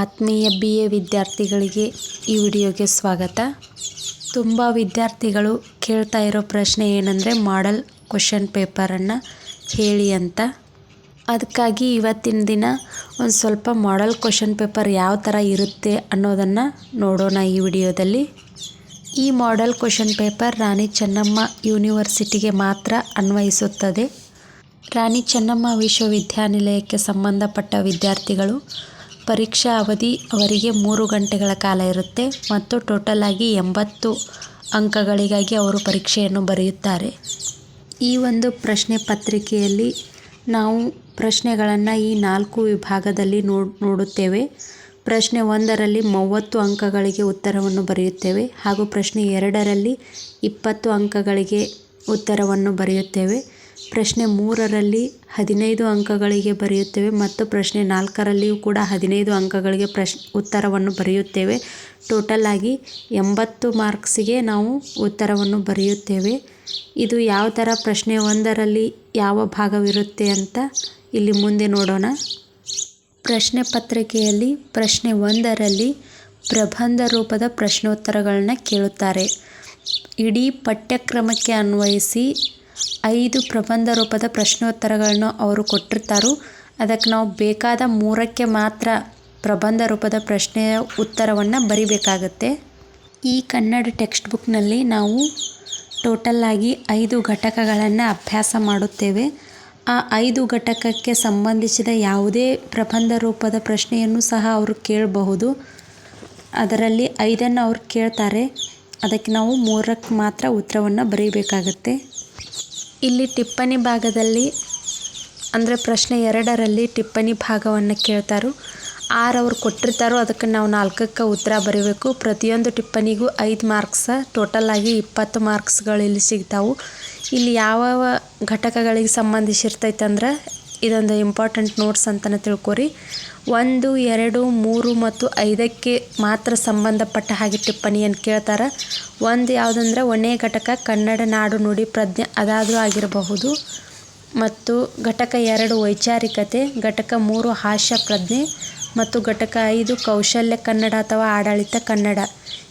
ಆತ್ಮೀಯ B A ವಿದ್ಯಾರ್ಥಿಗಳಿಗೆ ಈ ವಿಡಿಯೋಗೆ ಸ್ವಾಗತ. ತುಂಬ ವಿದ್ಯಾರ್ಥಿಗಳು ಕೇಳ್ತಾ ಇರೋ ಪ್ರಶ್ನೆ ಏನಂದರೆ ಮಾಡಲ್ ಕ್ವಶನ್ ಪೇಪರನ್ನು ಹೇಳಿ ಅಂತ. ಅದಕ್ಕಾಗಿ ಇವತ್ತಿನ ದಿನ ಒಂದು ಸ್ವಲ್ಪ ಮಾಡಲ್ ಕ್ವಶನ್ ಪೇಪರ್ ಯಾವ ಥರ ಇರುತ್ತೆ ಅನ್ನೋದನ್ನು ನೋಡೋಣ ಈ ವಿಡಿಯೋದಲ್ಲಿ. ಈ model question paper Rani Chennamma ಯೂನಿವರ್ಸಿಟಿಗೆ ಮಾತ್ರ ಅನ್ವಯಿಸುತ್ತದೆ. ರಾಣಿ ಚೆನ್ನಮ್ಮ ವಿಶ್ವವಿದ್ಯಾನಿಲಯಕ್ಕೆ ಸಂಬಂಧಪಟ್ಟ ವಿದ್ಯಾರ್ಥಿಗಳು ಪರೀಕ್ಷಾ ಅವಧಿ ಅವರಿಗೆ ಮೂರು ಗಂಟೆಗಳ ಕಾಲ ಇರುತ್ತೆ ಮತ್ತು ಟೋಟಲ್ ಆಗಿ ಎಂಬತ್ತು ಅಂಕಗಳಿಗಾಗಿ ಅವರು ಪರೀಕ್ಷೆಯನ್ನು ಬರೆಯುತ್ತಾರೆ. ಈ ಒಂದು ಪ್ರಶ್ನೆ ಪತ್ರಿಕೆಯಲ್ಲಿ ನಾವು ಪ್ರಶ್ನೆಗಳನ್ನು ಈ ನಾಲ್ಕು ವಿಭಾಗದಲ್ಲಿ ನೋಡ್ ನೋಡುತ್ತೇವೆ. ಪ್ರಶ್ನೆ ಒಂದರಲ್ಲಿ ಮೂವತ್ತು ಅಂಕಗಳಿಗೆ ಉತ್ತರವನ್ನು ಬರೆಯುತ್ತೇವೆ ಹಾಗೂ ಪ್ರಶ್ನೆ ಎರಡರಲ್ಲಿ ಇಪ್ಪತ್ತು ಅಂಕಗಳಿಗೆ ಉತ್ತರವನ್ನು ಬರೆಯುತ್ತೇವೆ. ಪ್ರಶ್ನೆ ಮೂರರಲ್ಲಿ ಹದಿನೈದು ಅಂಕಗಳಿಗೆ ಬರೆಯುತ್ತೇವೆ ಮತ್ತು ಪ್ರಶ್ನೆ ನಾಲ್ಕರಲ್ಲಿಯೂ ಕೂಡ ಹದಿನೈದು ಅಂಕಗಳಿಗೆ ಪ್ರಶ್, ಉತ್ತರವನ್ನು ಬರೆಯುತ್ತೇವೆ. ಟೋಟಲ್ ಆಗಿ ಎಂಬತ್ತು ಮಾರ್ಕ್ಸಿಗೆ ನಾವು ಉತ್ತರವನ್ನು ಬರೆಯುತ್ತೇವೆ. ಇದು ಯಾವ ಥರ ಪ್ರಶ್ನೆ ಒಂದರಲ್ಲಿ ಯಾವ ಭಾಗವಿರುತ್ತೆ ಅಂತ ಇಲ್ಲಿ ಮುಂದೆ ನೋಡೋಣ. ಪ್ರಶ್ನೆ ಪತ್ರಿಕೆಯಲ್ಲಿ ಪ್ರಶ್ನೆ ಒಂದರಲ್ಲಿ ಪ್ರಬಂಧ ರೂಪದ ಪ್ರಶ್ನೋತ್ತರಗಳನ್ನ ಕೇಳುತ್ತಾರೆ. ಇಡೀ ಪಠ್ಯಕ್ರಮಕ್ಕೆ ಅನ್ವಯಿಸಿ ಐದು ಪ್ರಬಂಧ ರೂಪದ ಪ್ರಶ್ನೋತ್ತರಗಳನ್ನು ಅವರು ಕೊಟ್ಟಿರ್ತಾರೋ. ಅದಕ್ಕೆ ನಾವು ಬೇಕಾದ ಮೂರಕ್ಕೆ ಮಾತ್ರ ಪ್ರಬಂಧ ರೂಪದ ಪ್ರಶ್ನೆಯ ಉತ್ತರವನ್ನು ಬರಿಬೇಕಾಗತ್ತೆ. ಈ ಕನ್ನಡ ಟೆಕ್ಸ್ಟ್ ಬುಕ್ನಲ್ಲಿ ನಾವು ಟೋಟಲ್ ಆಗಿ ಐದು ಘಟಕಗಳನ್ನು ಅಭ್ಯಾಸ ಮಾಡುತ್ತೇವೆ. ಆ ಐದು ಘಟಕಕ್ಕೆ ಸಂಬಂಧಿಸಿದ ಯಾವುದೇ ಪ್ರಬಂಧ ರೂಪದ ಪ್ರಶ್ನೆಯನ್ನು ಸಹ ಅವರು ಕೇಳಬಹುದು. ಅದರಲ್ಲಿ ಐದನ್ನು ಅವ್ರು ಕೇಳ್ತಾರೆ. ಅದಕ್ಕೆ ನಾವು ಮೂರಕ್ಕೆ ಮಾತ್ರ ಉತ್ತರವನ್ನು ಬರೀಬೇಕಾಗತ್ತೆ. ಇಲ್ಲಿ ಟಿಪ್ಪಣಿ ಭಾಗದಲ್ಲಿ, ಅಂದರೆ ಪ್ರಶ್ನೆ ಎರಡರಲ್ಲಿ ಟಿಪ್ಪಣಿ ಭಾಗವನ್ನು ಕೇಳ್ತಾರೋ. ಆರು ಅವರು ಕೊಟ್ಟಿರ್ತಾರೋ ಅದಕ್ಕೆ ನಾವು ನಾಲ್ಕಕ್ಕೆ ಉತ್ತರ ಬರೀಬೇಕು. ಪ್ರತಿಯೊಂದು ಟಿಪ್ಪಣಿಗೂ ಐದು ಮಾರ್ಕ್ಸ, ಟೋಟಲ್ ಆಗಿ ಇಪ್ಪತ್ತು ಮಾರ್ಕ್ಸ್ಗಳು ಇಲ್ಲಿ ಸಿಗ್ತಾವೆ. ಇಲ್ಲಿ ಯಾವ ಘಟಕಗಳಿಗೆ ಸಂಬಂಧಿಸಿರ್ತೈತೆ ಅಂದ್ರೆ ಇದೊಂದು ಇಂಪಾರ್ಟೆಂಟ್ ನೋಟ್ಸ್ ಅಂತಲೇ ತಿಳ್ಕೊರಿ. ಒಂದು, ಎರಡು, ಮೂರು ಮತ್ತು ಐದಕ್ಕೆ ಮಾತ್ರ ಸಂಬಂಧಪಟ್ಟ ಹಾಗೆ ಟಿಪ್ಪಣಿಯನ್ನು ಕೇಳ್ತಾರೆ? ಒಂದು ಯಾವುದಂದ್ರೆ ಒಂದನೇ ಘಟಕ ಕನ್ನಡ, ನಾಡು, ನುಡಿ, ಪ್ರಜ್ಞೆ ಅದಾದರೂ ಆಗಿರಬಹುದು. ಮತ್ತು ಘಟಕ ಎರಡು ವೈಚಾರಿಕತೆ, ಘಟಕ ಮೂರು ಹಾಸ್ಯ ಪ್ರಜ್ಞೆ, ಮತ್ತು ಘಟಕ ಐದು ಕೌಶಲ್ಯ ಕನ್ನಡ ಅಥವಾ ಆಡಳಿತ ಕನ್ನಡ.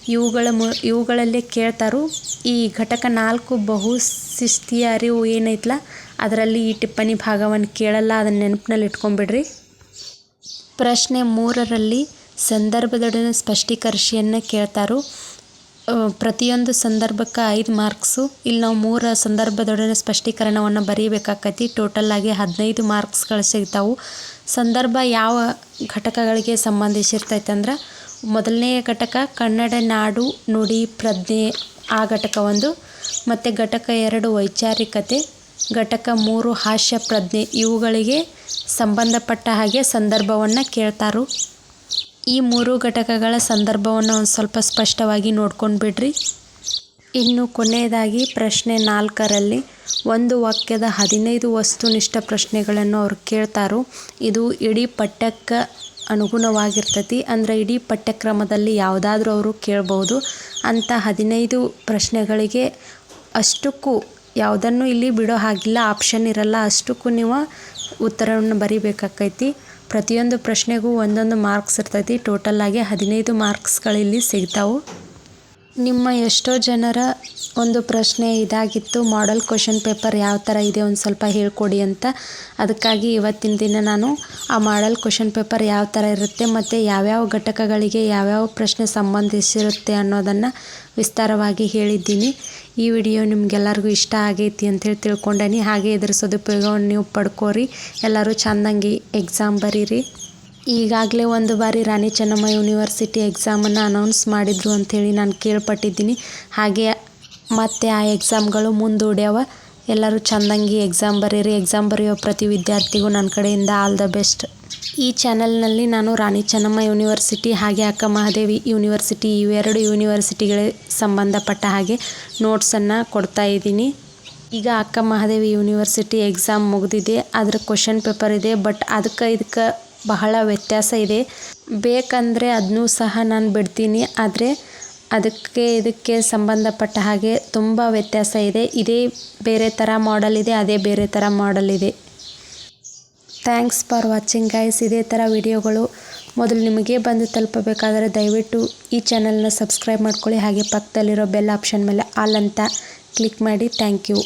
ಇವುಗಳ ಮು, ಇವುಗಳಲ್ಲಿ ಕೇಳ್ತಾರೋ. ಈ ಘಟಕ ನಾಲ್ಕು ಬಹು ಶಿಸ್ತಿಯ ಅರಿವು ಏನೈತಲ್ಲ ಅದರಲ್ಲಿ ಈ ಟಿಪ್ಪಣಿ ಭಾಗವನ್ನು ಕೇಳಲ್ಲ, ಅದನ್ನು ನೆನಪಿನಲ್ಲಿ ಇಟ್ಕೊಂಬಿಡ್ರಿ ಪ್ರಶ್ನೆ ಮೂರರಲ್ಲಿ ಸಂದರ್ಭದೊಡನೆ ಸ್ಪಷ್ಟೀಕರಿಸಿಯನ್ನು ಕೇಳ್ತಾರೋ. ಪ್ರತಿಯೊಂದು ಸಂದರ್ಭಕ್ಕೆ ಐದು ಮಾರ್ಕ್ಸು, ಇಲ್ಲಿ ನಾವು ಮೂರ ಸಂದರ್ಭದೊಡನೆ ಸ್ಪಷ್ಟೀಕರಣವನ್ನು ಬರೀಬೇಕಾಕತಿ. ಟೋಟಲ್ ಆಗಿ ಹದಿನೈದು ಮಾರ್ಕ್ಸ್ಗಳು ಸಿಗ್ತಾವೆ. ಸಂದರ್ಭ ಯಾವ ಘಟಕಗಳಿಗೆ ಸಂಬಂಧಿಸಿರ್ತೈತೆ ಅಂದ್ರೆ, ಮೊದಲನೇ ಘಟಕ ಕನ್ನಡ, ನಾಡು, ನುಡಿ, ಪ್ರಜ್ಞೆ, ಆ ಘಟಕ ಒಂದು ಮತ್ತು ಘಟಕ ಎರಡು ವೈಚಾರಿಕತೆ ಘಟಕ ಮೂರು ಹಾಸ್ಯ ಪ್ರಜ್ಞೆ ಇವುಗಳಿಗೆ ಸಂಬಂಧಪಟ್ಟ ಹಾಗೆ ಸಂದರ್ಭವನ್ನು ಕೇಳ್ತಾರು. ಈ ಮೂರು ಘಟಕಗಳ ಸಂದರ್ಭವನ್ನು ಒಂದು ಸ್ವಲ್ಪ ಸ್ಪಷ್ಟವಾಗಿ ನೋಡ್ಕೊಂಡು ಬಿಡ್ರಿ. ಇನ್ನು ಕೊನೆಯದಾಗಿ ಪ್ರಶ್ನೆ ನಾಲ್ಕರಲ್ಲಿ ಒಂದು ವಾಕ್ಯದ ಹದಿನೈದು ವಸ್ತುನಿಷ್ಠ ಪ್ರಶ್ನೆಗಳನ್ನು ಅವ್ರು ಕೇಳ್ತಾರೋ. ಇದು ಇಡೀ ಪಠ್ಯಕ್ಕೆ ಅನುಗುಣವಾಗಿರ್ತತಿ. ಅಂದರೆ ಇಡೀ ಪಠ್ಯಕ್ರಮದಲ್ಲಿ ಯಾವುದಾದ್ರೂ ಅವರು ಕೇಳ್ಬೋದು. ಅಂಥ ಹದಿನೈದು ಪ್ರಶ್ನೆಗಳಿಗೆ ಅಷ್ಟಕ್ಕೂ ಯಾವುದನ್ನು ಇಲ್ಲಿ ಬಿಡೋ ಹಾಗಿಲ್ಲ ಆಪ್ಷನ್ ಇರಲ್ಲ. ಅಷ್ಟಕ್ಕೂ ನೀವು ಉತ್ತರವನ್ನು ಬರಿಬೇಕಾಕೈತಿ. ಪ್ರತಿಯೊಂದು ಪ್ರಶ್ನೆಗೂ ಒಂದೊಂದು ಮಾರ್ಕ್ಸ್ ಇರ್ತೈತಿ. ಟೋಟಲ್ ಆಗಿ ಹದಿನೈದು ಮಾರ್ಕ್ಸ್ಗಳಿಲ್ಲಿ ಸಿಗ್ತಾವೆ. ನಿಮ್ಮ ಎಷ್ಟೋ ಜನರ ಒಂದು ಪ್ರಶ್ನೆ ಇದಾಗಿತ್ತು ಮಾಡೆಲ್ ಕ್ವಶನ್ ಪೇಪರ್ ಯಾವ ಥರ ಇದೆ ಒಂದು ಸ್ವಲ್ಪ ಹೇಳ್ಕೊಡಿ ಅಂತ. ಅದಕ್ಕಾಗಿ ಇವತ್ತಿನ ದಿನ ನಾನು ಆ ಮಾಡೆಲ್ ಕ್ವಶನ್ ಪೇಪರ್ ಯಾವ ಥರ ಇರುತ್ತೆ ಮತ್ತು ಯಾವ್ಯಾವ ಘಟಕಗಳಿಗೆ ಯಾವ್ಯಾವ ಪ್ರಶ್ನೆ ಸಂಬಂಧಿಸಿರುತ್ತೆ ಅನ್ನೋದನ್ನು ವಿಸ್ತಾರವಾಗಿ ಹೇಳಿದ್ದೀನಿ. ಈ ವಿಡಿಯೋ ನಿಮ್ಗೆಲ್ಲರಿಗೂ ಇಷ್ಟ ಆಗೈತಿ ಅಂತೇಳಿ ತಿಳ್ಕೊಂಡೇನಿ. ಹಾಗೆ ಇದ್ರ ಸದುಪಯೋಗವನ್ನು ನೀವು ಪಡ್ಕೋರಿ. ಎಲ್ಲರೂ ಚೆಂದಂಗೆ ಎಕ್ಸಾಮ್ ಬರೀರಿ. ಈಗಾಗಲೇ ಒಂದು ಬಾರಿ ರಾಣಿ ಚೆನ್ನಮ್ಮ ಯೂನಿವರ್ಸಿಟಿ ಎಕ್ಸಾಮನ್ನು ಅನೌನ್ಸ್ ಮಾಡಿದರು ಅಂಥೇಳಿ ನಾನು ಕೇಳ್ಪಟ್ಟಿದ್ದೀನಿ. ಹಾಗೆ ಮತ್ತು ಆ ಎಕ್ಸಾಮ್ಗಳು ಮುಂದೂಡ್ಯಾವ. ಎಲ್ಲರೂ ಚಂದಂಗಿ ಎಕ್ಸಾಮ್ ಬರೀರಿ ಎಕ್ಸಾಮ್ ಬರೆಯೋ ಪ್ರತಿ ವಿದ್ಯಾರ್ಥಿಗೂ ನನ್ನ ಕಡೆಯಿಂದ ಆಲ್ ದ ಬೆಸ್ಟ್ ಈ ಚಾನಲ್ನಲ್ಲಿ ನಾನು ರಾಣಿ ಚೆನ್ನಮ್ಮ ಯೂನಿವರ್ಸಿಟಿ ಹಾಗೆ ಅಕ್ಕ ಮಹಾದೇವಿ ಯೂನಿವರ್ಸಿಟಿ ಇವೆರಡು ಯೂನಿವರ್ಸಿಟಿಗಳಿಗೆ ಸಂಬಂಧಪಟ್ಟ ಹಾಗೆ ನೋಟ್ಸನ್ನು ಕೊಡ್ತಾ ಇದ್ದೀನಿ. ಈಗ ಅಕ್ಕ ಮಹಾದೇವಿ ಯೂನಿವರ್ಸಿಟಿ ಎಕ್ಸಾಮ್ ಮುಗಿದಿದೆ. ಅದರ ಕ್ವಶನ್ ಪೇಪರ್ ಇದೆ. ಬಟ್ ಅದಕ್ಕೆ ಇದಕ್ಕೆ ಬಹಳ ವ್ಯತ್ಯಾಸ ಇದೆ. ಬೇಕಂದರೆ ಅದನ್ನೂ ಸಹ ನಾನು ಬಿಡ್ತೀನಿ. ಆದರೆ ಅದಕ್ಕೆ ಇದಕ್ಕೆ ಸಂಬಂಧಪಟ್ಟ ಹಾಗೆ ತುಂಬ ವ್ಯತ್ಯಾಸ ಇದೆ. ಇದೇ ಬೇರೆ ಥರ ಮಾಡಲ್ ಇದೆ, ಅದೇ ಬೇರೆ ಥರ ಮಾಡಲ್ ಇದೆ. ಥ್ಯಾಂಕ್ಸ್ ಫಾರ್ ವಾಚಿಂಗ್ ಗೈಸ್ ಇದೇ ಥರ ವಿಡಿಯೋಗಳು ಮೊದಲು ನಿಮಗೆ ಬಂದು ತಲುಪಬೇಕಾದರೆ ದಯವಿಟ್ಟು ಈ ಚಾನಲ್ನ ಸಬ್ಸ್ಕ್ರೈಬ್ ಮಾಡ್ಕೊಳ್ಳಿ. ಹಾಗೆ ಪಕ್ಕದಲ್ಲಿರೋ ಬೆಲ್ ಆಪ್ಷನ್ ಮೇಲೆ ಆಲ್ ಅಂತ ಕ್ಲಿಕ್ ಮಾಡಿ. Thank you